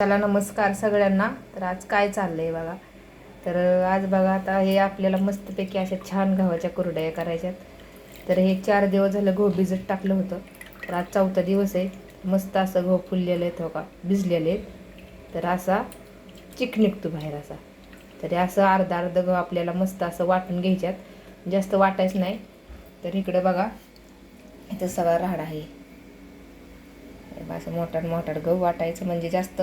चला नमस्कार सगळ्यांना. तर आज काय चाललं आहे बघा? तर आज बघा आता हे आपल्याला मस्तपैकी अशा छान गव्हाच्या कुरडया करायच्यात. तर हे चार दिवस झालं गहू भिजत टाकलं होतं. तर आज चौथा दिवस आहे. मस्त असं गहू फुललेलं आहे हो का? भिजलेले आहेत. तर असा चिक निघतो बाहेर असा. तर असं अर्धा अर्ध गहू आपल्याला मस्त असं वाटून घ्यायच्यात. जास्त वाटायचं नाही. तर इकडे बघा इथं सगळा राहाड आहे. असं मोठाड मोठा गहू वाटायचं. म्हणजे जास्त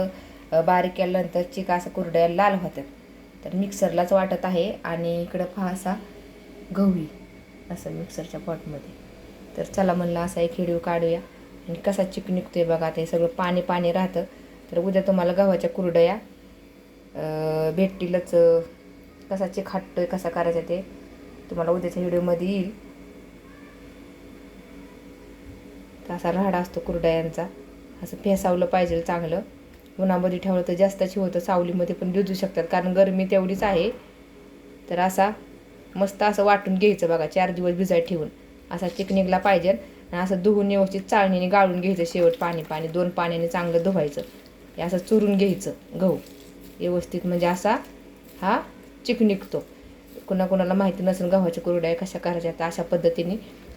बारीक केल्यानंतर चिका असं कुरड्या लाल होतात तर मिक्सरलाच वाटत आहे आणि इकडं फासा गहू गहूही असं मिक्सरच्या पॉटमध्ये. तर चला म्हणलं असा एक हिडिओ काढूया. आणि कसा चिक निघतो आहे बघा ते सगळं पाणी पाणी राहतं. तर उद्या तुम्हाला गव्हाच्या कुरडया भेटतीलच कसा चिक हटतोय कसा करायचा ते तुम्हाला उद्याच्या व्हिडिओमध्ये येईल. तर असा राडा असतो कुरडयांचा. असं फेसावलं पाहिजे चांगलं. उन्हामध्ये ठेवलं तर जास्तच होतं सावलीमध्ये पण भिजू शकतात. कारण गरमी तेवढीच आहे. तर असा मस्त असं वाटून घ्यायचं बघा चार दिवस भिजाय ठेवून. असा चिकनिकला पाहिजे. आणि असं धुवून व्यवस्थित चाळणीने गाळून घ्यायचं शेवट पाणी पाणी दोन पाण्याने चांगलं धुवायचं. हे असं चुरून घ्यायचं गहू. व्यवस्थित म्हणजे असा हा चिक निघतो कुणाकुणाला माहिती नसेल गव्हाच्या कुरड्या कशा करायच्या तर अशा पद्धतीने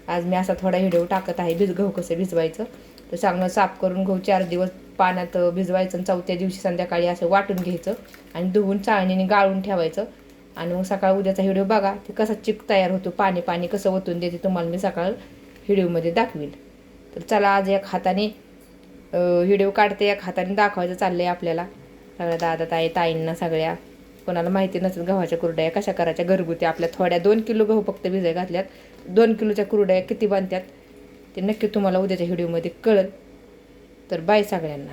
आज मी असा थोडा व्हिडिओ टाकत आहे भिज गहू कसं भिजवायचं? तर चांगलं साफ करून गहू चार दिवस पाण्यात भिजवायचं आणि चौथ्या दिवशी संध्याकाळी असं वाटून घ्यायचं आणि धुवून चाळणीने गाळून ठेवायचं. आणि मग सकाळ उद्याचा व्हिडिओ बघा ते कसा चिक तयार होतो पाणी पाणी कसं ओतून देते तुम्हाला मी सकाळ व्हिडिओमध्ये दाखवील तर चला आज एक हाताने व्हिडिओ काढते एक हाताने दाखवायचं चाललं आहे आपल्याला. सगळ्या दादा ताई ताईंना सगळ्या. कोणाला माहिती नसेल गव्हाच्या कुरड्या कशा करायच्या घरगुती आपल्या थोड्या दोन किलो गहू फक्त भिजाय घातल्यात. दोन किलोच्या कुरड्या किती बांधतात ते नक्की तुम्हाला उद्याच्या व्हिडिओमध्ये कळल. तर बाय सगळ्यांना.